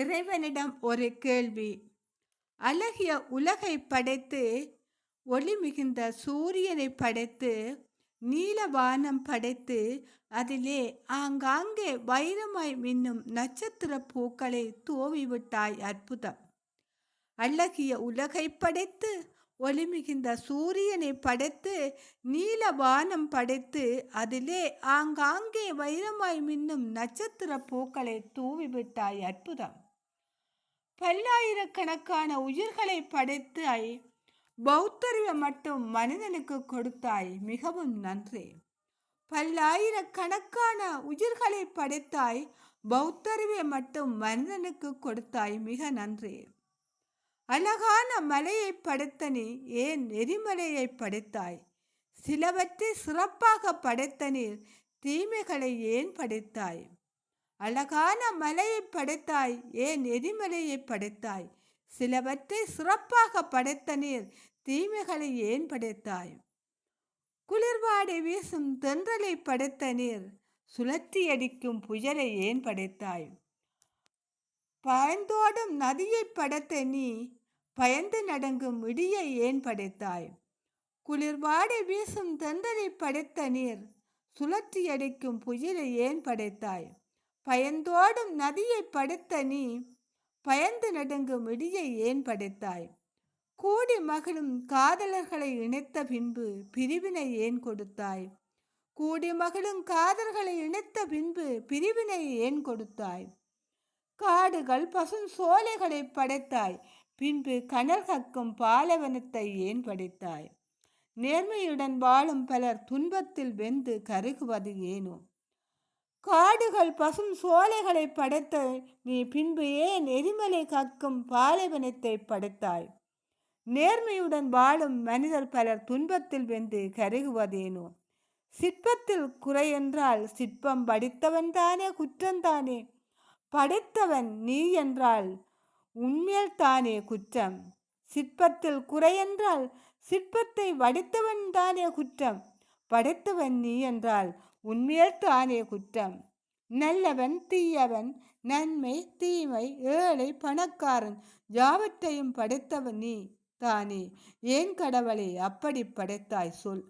இறைவனிடம் ஒரு கேள்வி. அழகிய உலகை படைத்து ஒளி மிகுந்த சூரியனை படைத்து நீலவானம் படைத்து அதிலே ஆங்காங்கே வைரமாய் மின்னும் நட்சத்திர பூக்களை தூவிவிட்டாய் அற்புதம். அழகிய உலகை படைத்து ஒளி மிகுந்த சூரியனை படைத்து நீலவானம் படைத்து அதிலே ஆங்காங்கே வைரமாய் மின்னும் நட்சத்திர பூக்களை தூவிவிட்டாய் அற்புதம். பல்லாயிரக்கணக்கான உயிர்களை படைத்தாய். பௌத்தறிவை மட்டும் மனிதனுக்கு கொடுத்தாய். மிகவும் நன்றி. பல்லாயிரக்கணக்கான உயிர்களை படைத்தாய். பௌத்தறிவை மட்டும் மனிதனுக்கு கொடுத்தாய். மிக நன்றி. அழகான மலையை படைத்த நீ ஏன் நெறிமலையை படைத்தாய்? சிலவற்றை சிறப்பாக படைத்த நீர் தீமைகளை ஏன் படைத்தாய்? அழகான மலையை படைத்தாய் ஏன் எரிமலையை படைத்தாய்? சிலவற்றை சிறப்பாக படைத்த நீர் தீமைகளை ஏன் படைத்தாய்? குளிர்வாடை வீசும் தென்றலை படைத்த நீர் சுழற்றி அடிக்கும் புயலை ஏன் படைத்தாய்? பயந்தோடும் நதியை படைத்த நீ பயந்து நடங்கும் இடியை ஏன் படைத்தாய்? குளிர்வாடை வீசும் தென்றலை படைத்த நீர் சுழற்றி அடிக்கும் புயலை ஏன் படைத்தாய்? பயந்தோடும் நதியை படைத்த நீ பயந்து நடுங்கும் இடியை ஏன் படைத்தாய்? கூடி மகளும் காதலர்களை இணைத்த பின்பு பிரிவினை ஏன் கொடுத்தாய்? கூடி மகளும் காதல்களை இணைத்த பின்பு பிரிவினை ஏன் கொடுத்தாய்? காடுகள் பசும் சோலைகளை படைத்தாய் பின்பு கனல் கக்கும் பாலவனத்தை ஏன் படைத்தாய்? நேர்மையுடன் வாழும் பலர் துன்பத்தில் வெந்து கருகுவது ஏனோ? காடுகள் பசும் சோலைகளை படைத்த நீ பின்பு ஏன் எரிமலை காக்கும் பாலைவனத்தை படைத்தாய்? நேர்மையுடன் வாழும் மனிதர் பலர் துன்பத்தில் வெந்து கருகுவதேனோ? சிற்பத்தில் குறையென்றால் சிற்பம் படித்தவன் தானே குற்றந்தானே படைத்தவன் நீ என்றால் உண்மையில் தானே குற்றம்? சிற்பத்தில் குறையென்றால் சிற்பத்தை வடித்தவன் தானே குற்றம்? படைத்தவன் நீ என்றால் உண்மையில் தானே குற்றம். நல்லவன் தீயவன் நன்மை தீமை ஏழை பணக்காரன் யாவற்றையும் படைத்தவன் நீ தானே. ஏன் கடவுளை அப்படி படைத்தாய் சொல்.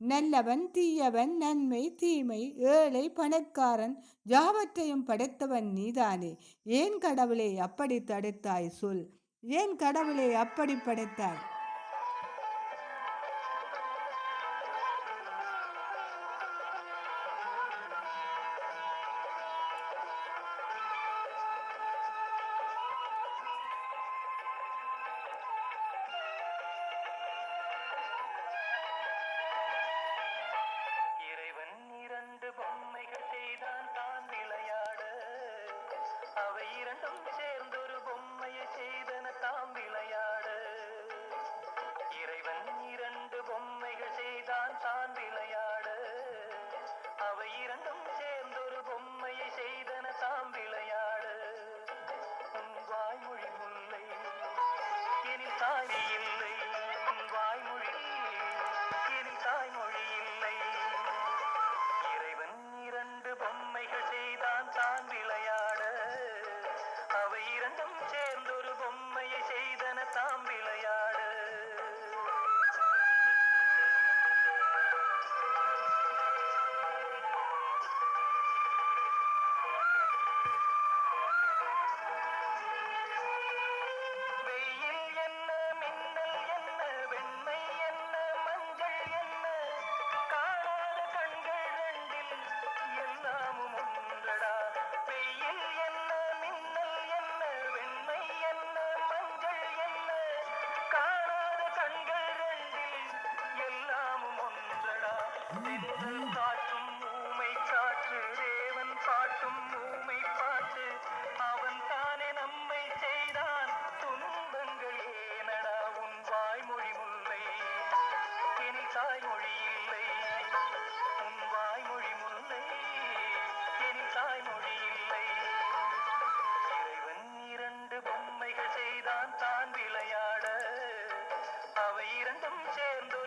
நல்லவன் தீயவன் நன்மை தீமை ஏழை பணக்காரன் யாவற்றையும் படைத்தவன் நீதானே ஏன் கடவுளை அப்படி தடுத்தாய் சொல். ஏன் கடவுளை அப்படி படைத்தாய்? நிழல் ஊமை காற்று தேவன் பாட்டும் ஊமை பாட்டு. அவன் தானே நம்மை செய்தான். துன்பங்கள் ஏனடா உன் வாய்மொழி முல்லை? இனி தாய்மொழி இல்லை. உன் வாய்மொழி முல்லை. இனி தாய்மொழி இல்லை. இறைவன் இரண்டு பொம்மைகள் செய்தான் தான் விளையாட. அவை இரண்டும் சேர்ந்து